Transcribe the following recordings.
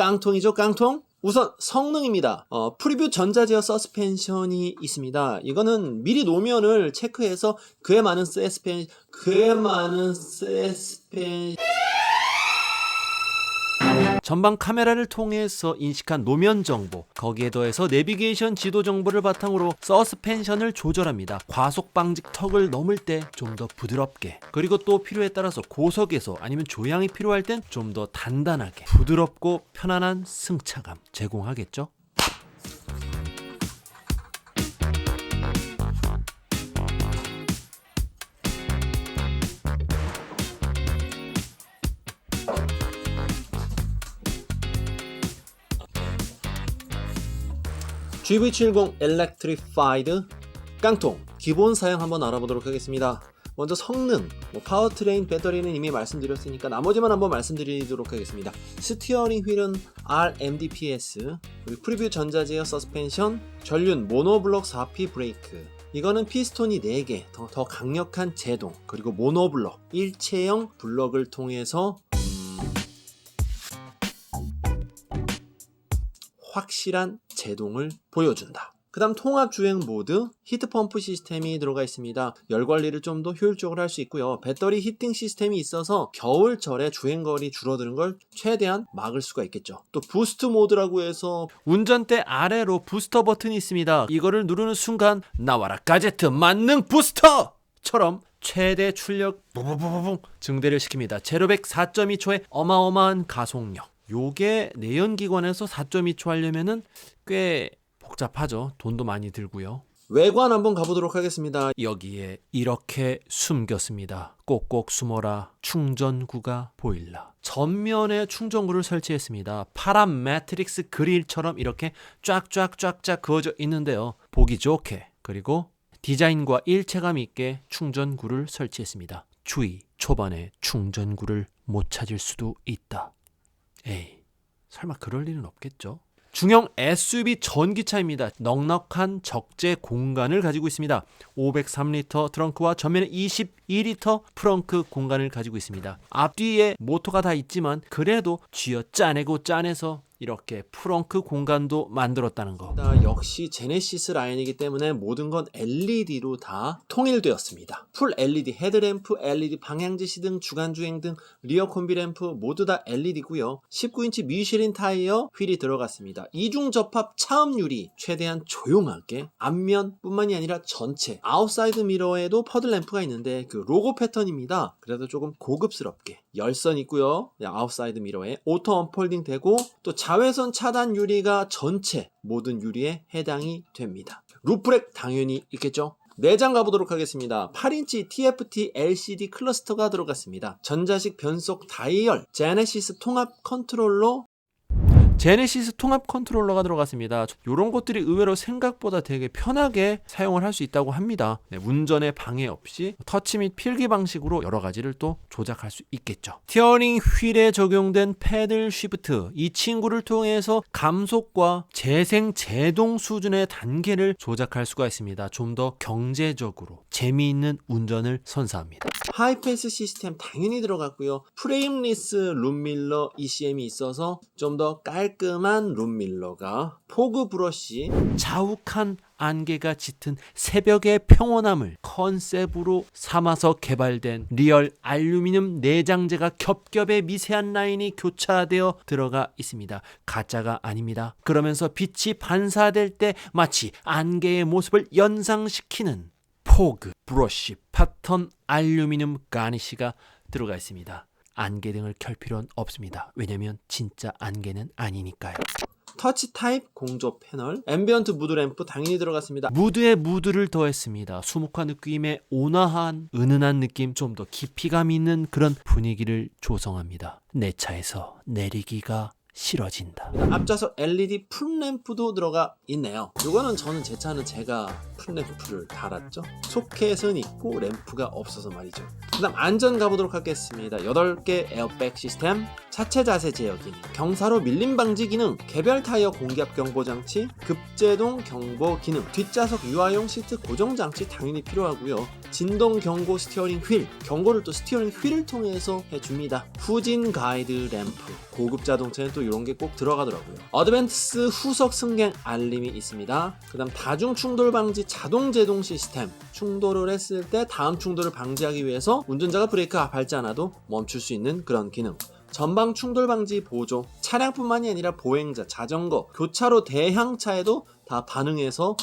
깡통이죠, 깡통? 우선 성능입니다. 어, 프리뷰 전자제어 서스펜션이 있습니다. 이거는 미리 노면을 체크해서 그에 많은 세스펜, 그에 많은 세스펜, 전방 카메라를 통해서 인식한 노면 정보, 거기에 더해서 내비게이션 지도 정보를 바탕으로 서스펜션을 조절합니다. 과속 방직 턱을 넘을 때 좀 더 부드럽게, 그리고 또 필요에 따라서 고속에서 아니면 조향이 필요할 땐 좀 더 단단하게, 부드럽고 편안한 승차감 제공하겠죠. GV70 Electrified 깡통 기본 사양 한번 알아보도록 하겠습니다. 먼저 성능, 뭐 파워트레인, 배터리는 이미 말씀드렸으니까 나머지만 한번 말씀드리도록 하겠습니다. 스티어링 휠은 RMDPS, 그리고 프리뷰 전자제어 서스펜션, 전륜 모노블럭 4P 브레이크. 이거는 피스톤이 4개, 더, 더 강력한 제동, 그리고 모노블럭, 일체형 블럭을 통해서 확실한 제동을 보여준다. 그 다음 통합 주행 모드, 히트펌프 시스템이 들어가 있습니다. 열 관리를 좀 더 효율적으로 할 수 있고요. 배터리 히팅 시스템이 있어서 겨울철에 주행거리 줄어드는 걸 최대한 막을 수가 있겠죠. 또 부스트 모드라고 해서 운전대 아래로 부스터 버튼이 있습니다. 이거를 누르는 순간 나와라 가제트 만능 부스터! 처럼 최대 출력 부부부부부 증대를 시킵니다. 제로백 4.2초의 어마어마한 가속력. 요게 내연기관에서 4.2초 하려면은 꽤 복잡하죠. 돈도 많이 들고요. 외관 한번 가보도록 하겠습니다. 여기에 이렇게 숨겼습니다. 꼭꼭 숨어라. 충전구가 보일라. 전면에 충전구를 설치했습니다. 파란 매트릭스 그릴처럼 이렇게 쫙쫙쫙쫙 그어져 있는데요. 보기 좋게 그리고 디자인과 일체감 있게 충전구를 설치했습니다. 주의, 초반에 충전구를 못 찾을 수도 있다. 에이, 설마 그럴 일은 없겠죠? 중형 SUV 전기차입니다. 넉넉한 적재 공간을 가지고 있습니다. 503리터 트렁크와 전면에 22리터 프렁크 공간을 가지고 있습니다. 앞뒤에 모터가 다 있지만 그래도 쥐어 짜내고 짜내서 이렇게 프렁크 공간도 만들었다는 거. 역시 제네시스 라인이기 때문에 모든 건 LED로 다 통일되었습니다. 풀 LED 헤드램프, LED 방향지시 등 주간 주행 등 리어 콤비 램프 모두 다 LED고요. 19인치 미쉐린 타이어 휠이 들어갔습니다. 이중 접합 차음 유리 최대한 조용하게 앞면뿐만이 아니라 전체 아웃사이드 미러에도 퍼드 램프가 있는데 그 로고 패턴입니다. 그래도 조금 고급스럽게 열선 있고요. 아웃사이드 미러에 오토 언폴딩 되고 또 자 외선 차단 유리가 전체 모든 유리에 해당이 됩니다. 루프렉 당연히 있겠죠? 내장 가보도록 하겠습니다. 8인치 TFT LCD 클러스터가 들어갔습니다. 전자식 변속 다이얼, 제네시스 통합 컨트롤러, 제네시스 통합 컨트롤러가 들어갔습니다. 이런 것들이 의외로 생각보다 되게 편하게 사용을 할 수 있다고 합니다. 네, 운전에 방해 없이 터치 및 필기 방식으로 여러 가지를 또 조작할 수 있겠죠. 티어링 휠에 적용된 패들 쉬프트 이 친구를 통해서 감속과 재생 제동 수준의 단계를 조작할 수가 있습니다. 좀 더 경제적으로 재미있는 운전을 선사합니다. 하이패스 시스템 당연히 들어갔고요. 프레임리스 룸밀러 ECM이 있어서 좀 더 깔 끔한 룸밀러가 포그 브러쉬 자욱한 안개가 짙은 새벽의 평온함을 컨셉으로 삼아서 개발된 리얼 알루미늄 내장재가 겹겹의 미세한 라인이 교차되어 들어가 있습니다. 가짜가 아닙니다. 그러면서 빛이 반사될 때 마치 안개의 모습을 연상시키는 포그, 브러쉬, 패턴, 알루미늄 가니쉬가 들어가 있습니다. 안개 등을 켤 필요는 없습니다. 왜냐면 진짜 안개는 아니니까요. 터치 타입 공조 패널, 앰비언트 무드 램프 당연히 들어갔습니다. 무드에 무드를 더했습니다. 수묵화 느낌의 온화한 은은한 느낌, 좀 더 깊이감 있는 그런 분위기를 조성합니다. 내 차에서 내리기가 싫어진다. 앞좌석 LED 풀램프도 들어가 있네요. 이거는 저는 제 차는 제가 풀램프를 달았죠. 소켓은 있고 램프가 없어서 말이죠. 그 다음 안전 가보도록 하겠습니다. 8개 에어백 시스템, 차체 자세 제어 기능, 경사로 밀림 방지 기능, 개별 타이어 공기압 경보 장치, 급제동 경보 기능, 뒷좌석 유아용 시트 고정 장치 당연히 필요하고요. 진동 경고 스티어링 휠, 경고를 또 스티어링 휠을 통해서 해줍니다. 후진 가이드 램프, 고급 자동차는 또또 이런 게 꼭 들어가더라고요. 어드밴스 후속 승객 알림이 있습니다. 그 다음 다중 충돌 방지 자동 제동 시스템. 충돌을 했을 때 다음 충돌을 방지하기 위해서 운전자가 브레이크 밟지 않아도 멈출 수 있는 그런 기능. 전방 충돌 방지 보조. 차량뿐만이 아니라 보행자, 자전거, 교차로 대형차에도 다 반응해서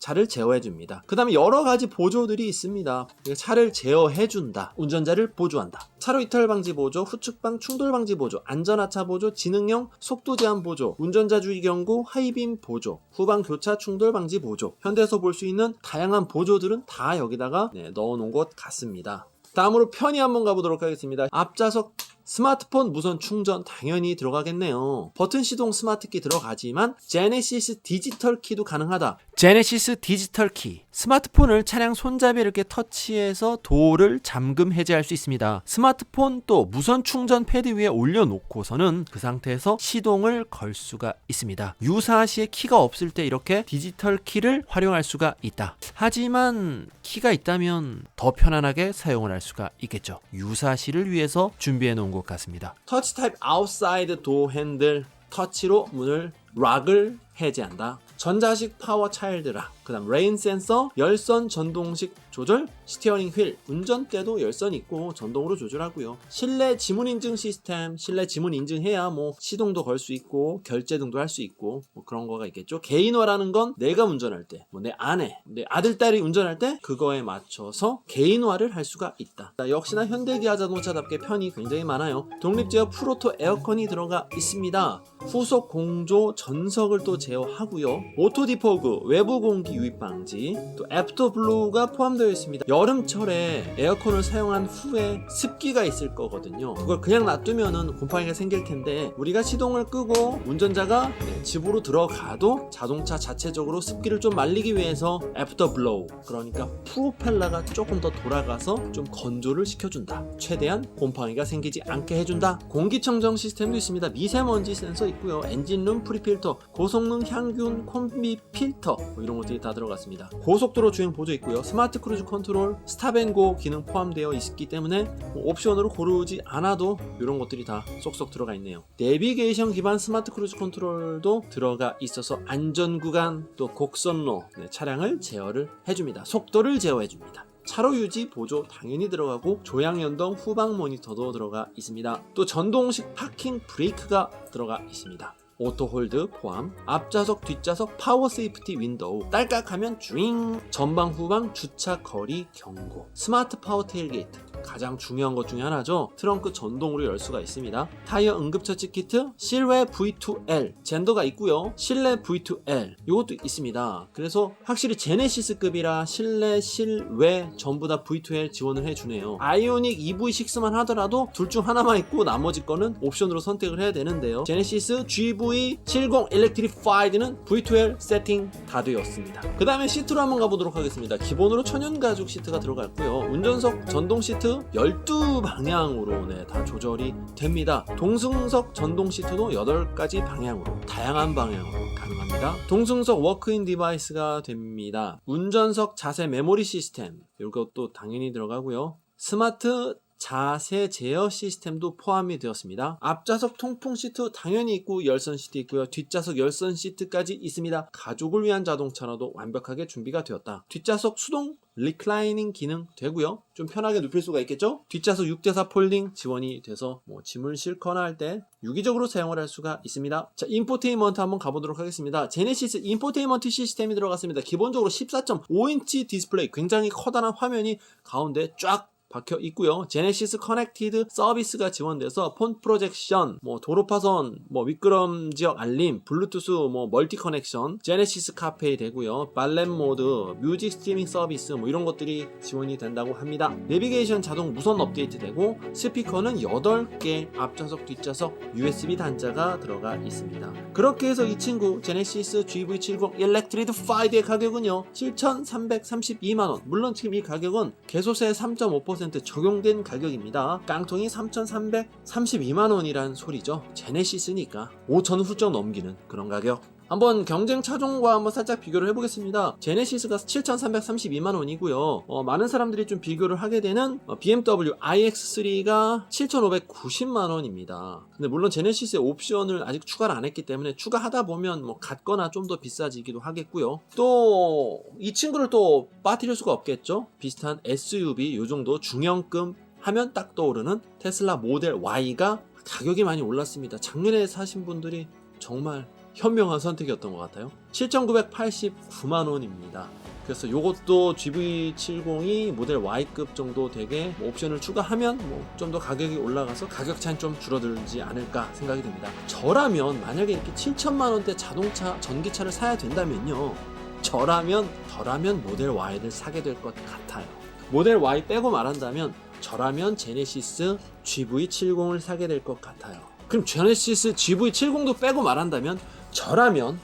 차를 제어해 줍니다. 그 다음에 여러 가지 보조들이 있습니다. 차를 제어해 준다. 운전자를 보조한다. 차로 이탈 방지 보조, 후측방 충돌 방지 보조, 안전하차 보조, 지능형 속도 제한 보조, 운전자 주의 경고, 하이빔 보조, 후방 교차 충돌 방지 보조. 현대에서 볼 수 있는 다양한 보조들은 다 여기다가 네, 넣어 놓은 것 같습니다. 다음으로 편히 한번 가보도록 하겠습니다. 앞좌석 스마트폰 무선 충전 당연히 들어가겠네요. 버튼 시동 스마트키 들어가지만 제네시스 디지털 키도 가능하다. 제네시스 디지털 키. 스마트폰을 차량 손잡이에 이렇게 터치해서 도어를 잠금 해제할 수 있습니다. 스마트폰 또 무선 충전 패드 위에 올려놓고서는 그 상태에서 시동을 걸 수가 있습니다. 유사시에 키가 없을 때 이렇게 디지털 키를 활용할 수가 있다. 하지만 키가 있다면 더 편안하게 사용을 할 수가 있겠죠. 유사시를 위해서 준비해 놓은 것 같습니다. 터치 타입 아웃사이드 도 핸들 터치로 문을 락을 해제한다. 전자식 파워 차일드 락, 그다음 레인 센서, 열선 전동식 조절, 스티어링 휠, 운전대도 열선 있고 전동으로 조절하고요. 실내 지문 인증 시스템, 실내 지문 인증해야 뭐 시동도 걸 수 있고 결제 등도 할 수 있고 뭐 그런 거가 있겠죠. 개인화라는 건 내가 운전할 때, 뭐 내 아내, 내 아들 딸이 운전할 때 그거에 맞춰서 개인화를 할 수가 있다. 자, 역시나 현대기아 자동차답게 편이 굉장히 많아요. 독립제어 프로토 에어컨이 들어가 있습니다. 후속 공조 전석을 또 제 어하고요. 오토 디포그, 외부 공기 유입 방지, 또 애프터 블로우가 포함되어 있습니다. 여름철에 에어컨을 사용한 후에 습기가 있을 거거든요. 그걸 그냥 놔두면은 곰팡이가 생길 텐데 우리가 시동을 끄고 운전자가 네, 집으로 들어가도 자동차 자체적으로 습기를 좀 말리기 위해서 애프터 블로우, 그러니까 프로펠러가 조금 더 돌아가서 좀 건조를 시켜준다. 최대한 곰팡이가 생기지 않게 해준다. 공기청정 시스템도 있습니다. 미세먼지 센서 있고요. 엔진룸 프리필터, 고성능 향균 콤비 필터 뭐 이런 것들이 다 들어갔습니다. 고속도로 주행 보조 있고요. 스마트 크루즈 컨트롤, 스탑앤고 기능 포함되어 있기 때문에 뭐 옵션으로 고르지 않아도 이런 것들이 다 쏙쏙 들어가 있네요. 내비게이션 기반 스마트 크루즈 컨트롤도 들어가 있어서 안전 구간 또 곡선로 네, 차량을 제어를 해줍니다. 속도를 제어해줍니다. 차로 유지 보조 당연히 들어가고 조향 연동 후방 모니터도 들어가 있습니다. 또 전동식 파킹 브레이크가 들어가 있습니다. 오토홀드 포함, 앞좌석, 뒷좌석 파워 세이프티 윈도우, 딸깍하면 주잉, 전방, 후방, 주차, 거리, 경고, 스마트 파워 테일게이트, 가장 중요한 것 중에 하나죠. 트렁크 전동으로 열 수가 있습니다. 타이어 응급처치 키트, 실외 V2L, 젠더가 있고요. 실내 V2L, 이것도 있습니다. 그래서 확실히 제네시스급이라 실내, 실외 전부 다 V2L 지원을 해주네요. 아이오닉 EV6만 하더라도 둘 중 하나만 있고 나머지 거는 옵션으로 선택을 해야 되는데요. 제네시스 GV V70 Electrified는 V12 세팅 다 되었습니다. 그 다음에 시트로 한번 가보도록 하겠습니다. 기본으로 천연가죽 시트가 들어갔고요. 운전석 전동 시트 12방향으로 네, 다 조절이 됩니다. 동승석 전동 시트도 8가지 방향으로 다양한 방향으로 가능합니다. 동승석 워크인 디바이스가 됩니다. 운전석 자세 메모리 시스템 이것도 당연히 들어가고요. 스마트 자세 제어 시스템도 포함이 되었습니다. 앞좌석 통풍 시트 당연히 있고 열선 시트 있고요. 뒷좌석 열선 시트까지 있습니다. 가족을 위한 자동차라도 완벽하게 준비가 되었다. 뒷좌석 수동 리클라이닝 기능 되고요. 좀 편하게 눕힐 수가 있겠죠? 뒷좌석 6대4 폴딩 지원이 돼서 뭐 짐을 싣거나 할 때 유기적으로 사용을 할 수가 있습니다. 자, 인포테인먼트 한번 가보도록 하겠습니다. 제네시스 인포테인먼트 시스템이 들어갔습니다. 기본적으로 14.5인치 디스플레이 굉장히 커다란 화면이 가운데 쫙 박혀 있고요. 제네시스 커넥티드 서비스가 지원돼서 폰 프로젝션, 뭐 도로 파선, 뭐 미끄럼 지역 알림, 블루투스 뭐 멀티 커넥션, 제네시스 카페이 되고요. 발렛 모드, 뮤직 스트리밍 서비스 뭐 이런 것들이 지원이 된다고 합니다. 내비게이션 자동 무선 업데이트 되고 스피커는 8개 앞좌석 뒷좌석 USB 단자가 들어가 있습니다. 그렇게 해서 이 친구 제네시스 GV70 일렉트리드 5의 가격은요. 7,332만 원. 물론 지금 이 가격은 개소세 3.5% 적용된 가격입니다. 깡통이 3,332만 원이란 소리죠. 제네시스니까 5천 훌쩍 넘기는 그런 가격. 한번 경쟁 차종과 한번 살짝 비교를 해보겠습니다. 제네시스가 7,332만 원이고요. 어, 많은 사람들이 좀 비교를 하게 되는 어, BMW iX3가 7,590만 원입니다. 근데 물론 제네시스의 옵션을 아직 추가를 안 했기 때문에 추가하다 보면 뭐 같거나 좀 더 비싸지기도 하겠고요. 또 이 친구를 또 빠뜨릴 수가 없겠죠. 비슷한 SUV 요 정도 중형급 하면 딱 떠오르는 테슬라 모델 Y가 가격이 많이 올랐습니다. 작년에 사신 분들이 정말 현명한 선택이었던 것 같아요. 7,989만 원입니다. 그래서 이것도 GV70이 모델 Y급 정도 되게 뭐 옵션을 추가하면 뭐 좀 더 가격이 올라가서 가격 차는 좀 줄어들지 않을까 생각이 듭니다. 저라면 만약에 이렇게 7천만 원대 자동차 전기차를 사야 된다면요. 저라면 덜하면 모델 Y를 사게 될 것 같아요. 모델 Y 빼고 말한다면 저라면 제네시스 GV70을 사게 될 것 같아요. 그럼 제네시스 GV70도 빼고 말한다면 저라면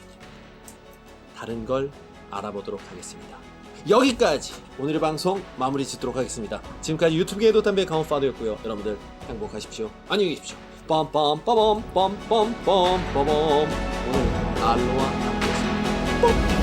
다른 걸 알아보도록 하겠습니다. 여기까지 오늘의 방송 마무리 짓도록 하겠습니다. 지금까지 유튜브계의 도담배 강원파더였고요. 여러분들 행복하십시오. 안녕히 계십시오. 빰빰 빠밤 빰빰 빰빰빰 오늘 알로와 함께했습니다.